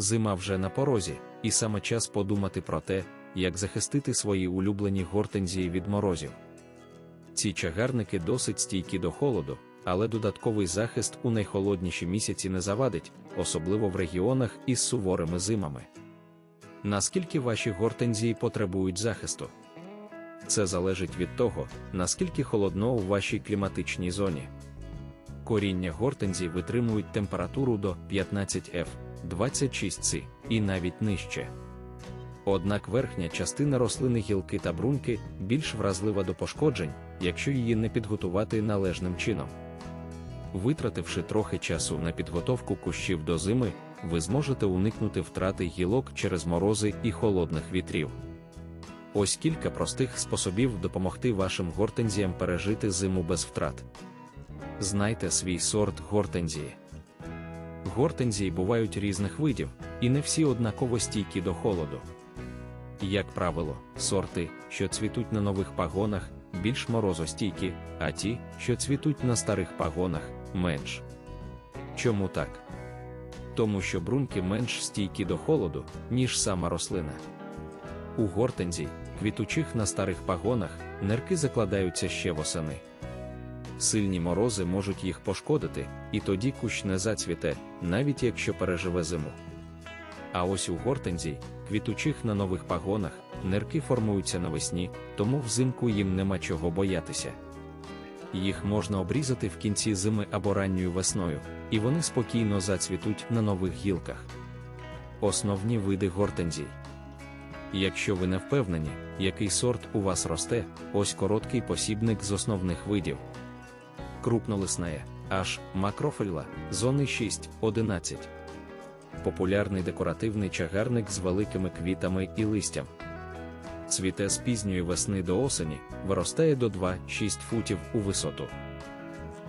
Зима вже на порозі, і саме час подумати про те, як захистити свої улюблені гортензії від морозів. Ці чагарники досить стійкі до холоду, але додатковий захист у найхолодніші місяці не завадить, особливо в регіонах із суворими зимами. Наскільки ваші гортензії потребують захисту? Це залежить від того, наскільки холодно у вашій кліматичній зоні. Коріння гортензій витримують температуру до 15 F, 26 С і навіть нижче. Однак верхня частина рослини гілки та бруньки більш вразлива до пошкоджень, якщо її не підготувати належним чином. Витративши трохи часу на підготовку кущів до зими, ви зможете уникнути втрати гілок через морози і холодних вітрів. Ось кілька простих способів допомогти вашим гортензіям пережити зиму без втрат. Знайте свій сорт гортензії. Гортензії бувають різних видів, і не всі однаково стійкі до холоду. Як правило, сорти, що цвітуть на нових пагонах, більш морозостійкі, а ті, що цвітуть на старих пагонах, менш. Чому так? Тому що бруньки менш стійкі до холоду, ніж сама рослина. У гортензій, квітучих на старих пагонах, нерки закладаються ще восени. Сильні морози можуть їх пошкодити, і тоді кущ не зацвіте, навіть якщо переживе зиму. А ось у гортензій, квітучих на нових пагонах, нерки формуються навесні, тому взимку їм нема чого боятися. Їх можна обрізати в кінці зими або ранньою весною, і вони спокійно зацвітуть на нових гілках. Основні види гортензій. Якщо ви не впевнені, який сорт у вас росте, ось короткий посібник з основних видів. Крупнолисная, аж макрофельла, зони 6-11. Популярний декоративний чагарник з великими квітами і листям. Цвіте з пізньої весни до осені, виростає до 2-6 футів у висоту.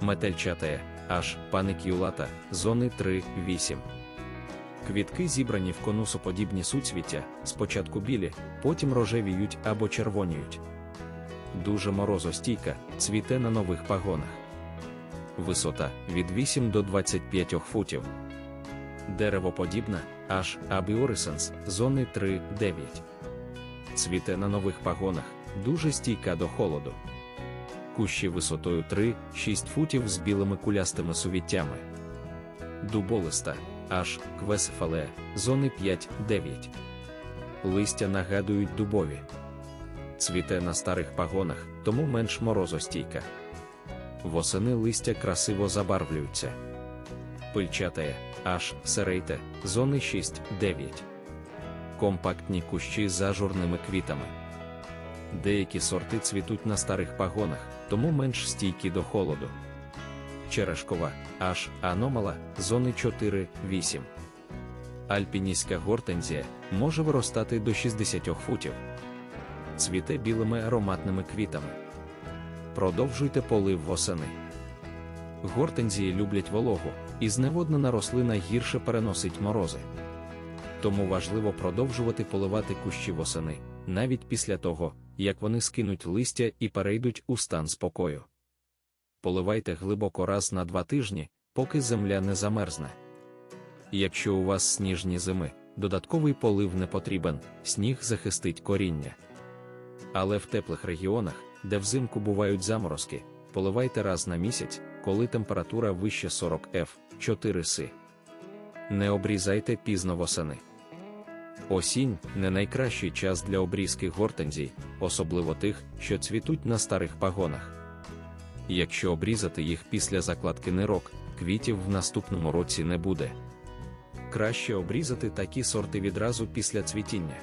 Метельчатая, аж паникюлата, зони 3-8. Квітки зібрані в конусоподібні суцвіття, спочатку білі, потім рожевіють або червоніють. Дуже морозостійка, цвіте на нових пагонах. Висота від 8 до 25 футів. Деревоподібна, аж абіорисенс, зони 3-9. Цвіте на нових пагонах, дуже стійка до холоду. Кущі висотою 3-6 футів з білими кулястими сувіттями. Дуболиста, аж квесефалея, зони 5-9. Листя нагадують дубові. Цвіте на старих пагонах, тому менш морозостійка. Восени листя красиво забарвлюються. Пильчатає, аж серейте, зони 6-9. Компактні кущі з ажурними квітами. Деякі сорти цвітуть на старих пагонах, тому менш стійкі до холоду. Черешкова, аж аномала, зони 4-8. Альпіністська гортензія може виростати до 60 футів. Цвіте білими ароматними квітами. Продовжуйте полив восени. Гортензії люблять вологу, і зневоднена рослина гірше переносить морози. Тому важливо продовжувати поливати кущі восени, навіть після того, як вони скинуть листя і перейдуть у стан спокою. Поливайте глибоко раз на два тижні, поки земля не замерзне. Якщо у вас сніжні зими, додатковий полив не потрібен, сніг захистить коріння. Але в теплих регіонах, де взимку бувають заморозки, поливайте раз на місяць, коли температура вище 40 F 4 С. Не обрізайте пізно восени. Осінь не найкращий час для обрізки гортензій, особливо тих, що цвітуть на старих пагонах. Якщо обрізати їх після закладки нирок, квітів в наступному році не буде. Краще обрізати такі сорти відразу після цвітіння.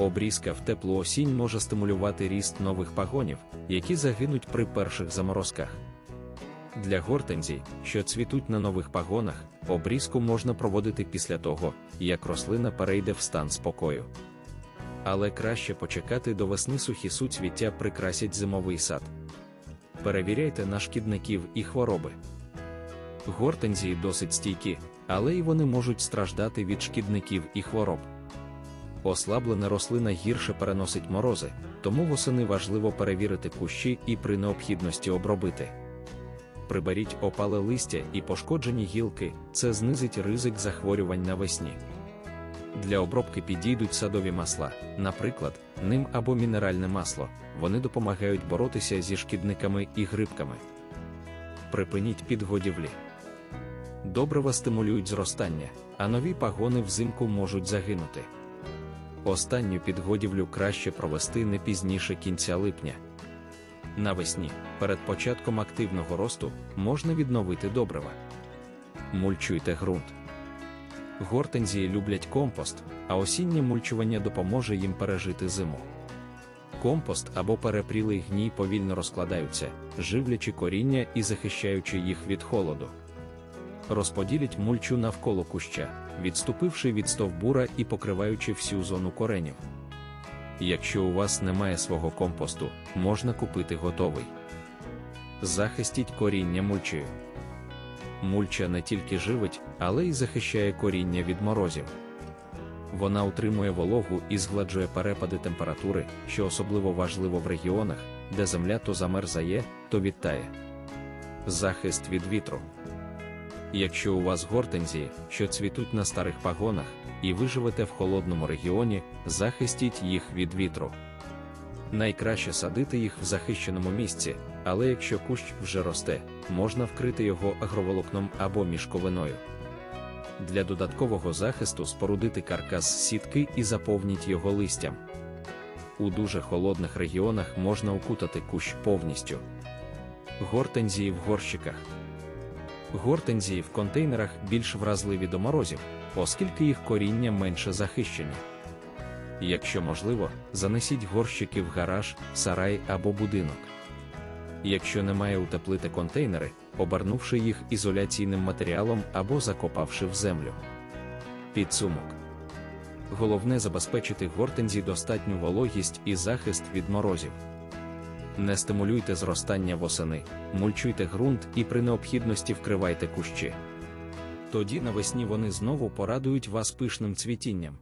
Обрізка в теплу осінь може стимулювати ріст нових пагонів, які загинуть при перших заморозках. Для гортензій, що цвітуть на нових пагонах, обрізку можна проводити після того, як рослина перейде в стан спокою. Але краще почекати до весни сухі суцвіття прикрасять зимовий сад. Перевіряйте на шкідників і хвороби. Гортензії досить стійкі, але й вони можуть страждати від шкідників і хвороб. Ослаблена рослина гірше переносить морози, тому восени важливо перевірити кущі і при необхідності обробити. Приберіть опале листя і пошкоджені гілки, це знизить ризик захворювань навесні. Для обробки підійдуть садові масла, наприклад, ним або мінеральне масло. Вони допомагають боротися зі шкідниками і грибками. Припиніть підгодівлі. Добрива стимулюють зростання, а нові пагони взимку можуть загинути. Останню підгодівлю краще провести не пізніше кінця липня. Навесні, перед початком активного росту, можна відновити добрива. Мульчуйте ґрунт. Гортензії люблять компост, а осіннє мульчування допоможе їм пережити зиму. Компост або перепрілий гній повільно розкладаються, живлячи коріння і захищаючи їх від холоду. Розподіліть мульчу навколо куща, відступивши від стовбура і покриваючи всю зону коренів. Якщо у вас немає свого компосту, можна купити готовий. Захистіть коріння мульчею. Мульча не тільки живить, але й захищає коріння від морозів. Вона утримує вологу і згладжує перепади температури, що особливо важливо в регіонах, де земля то замерзає, то відтає. Захист від вітру. Якщо у вас гортензії, що цвітуть на старих пагонах, і ви живете в холодному регіоні, захистіть їх від вітру. Найкраще садити їх в захищеному місці, але якщо кущ вже росте, можна вкрити його агроволокном або мішковиною. Для додаткового захисту спорудити каркас з сітки і заповніть його листям. У дуже холодних регіонах можна укутати кущ повністю. Гортензії в горщиках. Гортензії в контейнерах більш вразливі до морозів, оскільки їх коріння менше захищені. Якщо можливо, занесіть горщики в гараж, сарай або будинок. Якщо немає утеплити контейнери, обернувши їх ізоляційним матеріалом або закопавши в землю. Підсумок. Головне забезпечити гортензі достатню вологість і захист від морозів. Не стимулюйте зростання восени, мульчуйте ґрунт і при необхідності вкривайте кущі. Тоді навесні вони знову порадують вас пишним цвітінням.